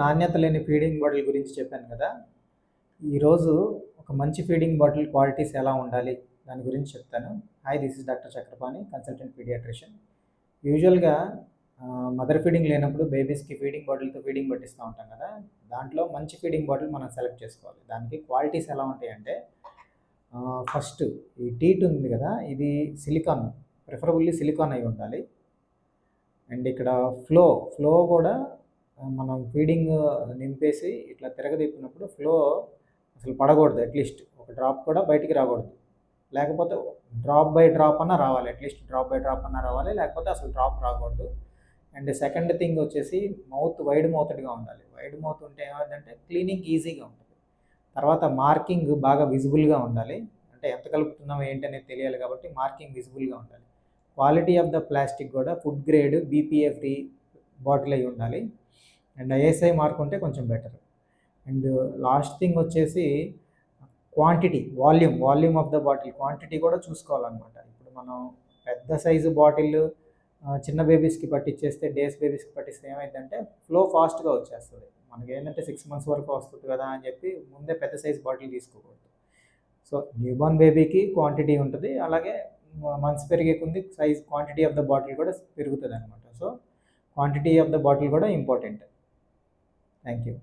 నాణ్యత లేని feeding bottle గురించి చెప్పాను కదా. ఈరోజు ఒక మంచి ఫీడింగ్ బాటిల్ క్వాలిటీస్ ఎలా ఉండాలి? దాని గురించి చెప్తాను. Hi this is doctor Chakrapani consultant paediatrician యూజువల్గా మదర్ ఫీడింగ్ లేనప్పుడు బేబీస్కి ఫీడింగ్ బాటిల్తో ఫీడింగ్ పట్టిస్తూ ఉంటాం కదా. దాంట్లో మంచి ఫీడింగ్ బాటిల్ మనం సెలెక్ట్ చేసుకోవాలి. దానికి క్వాలిటీస్ ఎలా ఉంటాయంటే ఫస్ట్ ఈ టీట్ ఉంది కదా ఇది సిలికాన్ ప్రిఫరబుల్లీ సిలికాన్ అయి ఉండాలి. అండ్ ఇక్కడ ఫ్లో ఫ్లో కూడా మనం ఫీడింగ్ నింపేసి ఇట్లా తిరగదిప్పినప్పుడు ఫ్లో అసలు పడకూడదు అట్లీస్ట్ ఒక డ్రాప్ కూడా బయటికి రాకూడదు. లేకపోతే డ్రాప్ బై డ్రాప్ అన్న రావాలి అట్లీస్ట్ డ్రాప్ బై డ్రాప్ అన్న రావాలి లేకపోతే అసలు డ్రాప్ రాకూడదు. అండ్ సెకండ్ థింగ్ వచ్చేసి మౌత్ వైడ్ మౌత్డ్గా ఉండాలి. వైడ్ మౌత్ ఉంటే ఏమైందంటే క్లీనింగ్ ఈజీగా ఉంటుంది. తర్వాత మార్కింగ్ బాగా విజిబుల్గా ఉండాలి. అంటే ఎంత కలుపుతున్నాం ఏంటి అనేది తెలియాలి కాబట్టి మార్కింగ్ విజిబుల్గా ఉండాలి. క్వాలిటీ ఆఫ్ ద ప్లాస్టిక్ కూడా food grade BPA free bottle అయి ఉండాలి. అండ్ ఐఎస్ఐ మార్క్ ఉంటే కొంచెం బెటర్. అండ్ లాస్ట్ థింగ్ వచ్చేసి quantity volume volume of the bottle. Quantity కూడా చూసుకోవాలన్నమాట. ఇప్పుడు మనం పెద్ద సైజు బాటిల్ చిన్న బేబీస్కి పట్టించేస్తే డేస్ బేబీస్కి పట్టిస్తే ఏమైందంటే ఫ్లో ఫాస్ట్గా వచ్చేస్తుంది. మనకి ఏంటంటే సిక్స్ మంత్స్ వరకు వస్తుంది కదా అని చెప్పి ముందే పెద్ద సైజు బాటిల్ తీసుకోకూడదు. సో న్యూబార్న్ బేబీకి క్వాంటిటీ ఉంటుంది. అలాగే మంత్స్ పెరిగే కొద్ది size quantity of the bottle కూడా పెరుగుతుంది అనమాట so quantity of the bottle కూడా ఇంపార్టెంట్. Thank you.